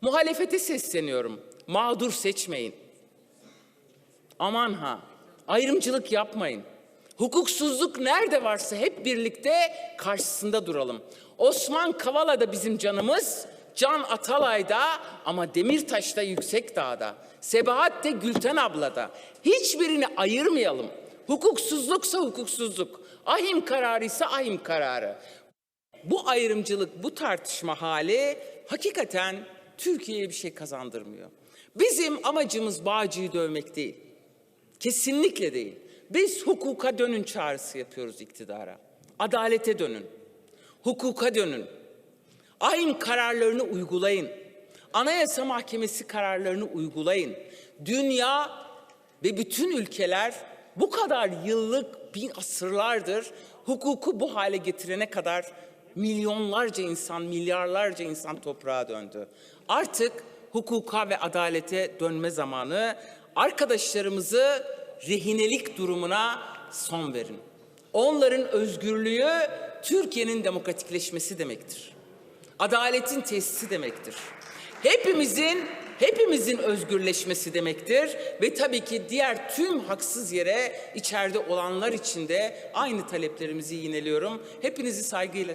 Muhalefete sesleniyorum. Mağdur seçmeyin. Aman ha, ayrımcılık yapmayın. Hukuksuzluk nerede varsa hep birlikte karşısında duralım. Osman Kavala da bizim canımız, Can Atalay'da ama Demirtaş'ta Yüksek Dağ'da, Sebahat de Gülten ablada. Hiçbirini ayırmayalım. Hukuksuzluksa hukuksuzluk, ahim kararı ise ahim kararı. Bu ayrımcılık, bu tartışma hali hakikaten Türkiye'ye bir şey kazandırmıyor. Bizim amacımız Bağcı'yı dövmek değil. Kesinlikle değil. Biz hukuka dönün çağrısı yapıyoruz iktidara. Adalete dönün. Hukuka dönün. Ahim kararlarını uygulayın. Anayasa Mahkemesi kararlarını uygulayın. Dünya ve bütün ülkeler bu kadar yıllık, bin asırlardır hukuku bu hale getirene kadar milyonlarca insan, milyarlarca insan toprağa döndü. Artık hukuka ve adalete dönme zamanı. Arkadaşlarımızı rehinelik durumuna son verin. Onların özgürlüğü Türkiye'nin demokratikleşmesi demektir. Adaletin tesisi demektir. Hepimizin hepimizin özgürleşmesi demektir ve tabii ki diğer tüm haksız yere içeride olanlar için de aynı taleplerimizi yineliyorum. Hepinizi saygıyla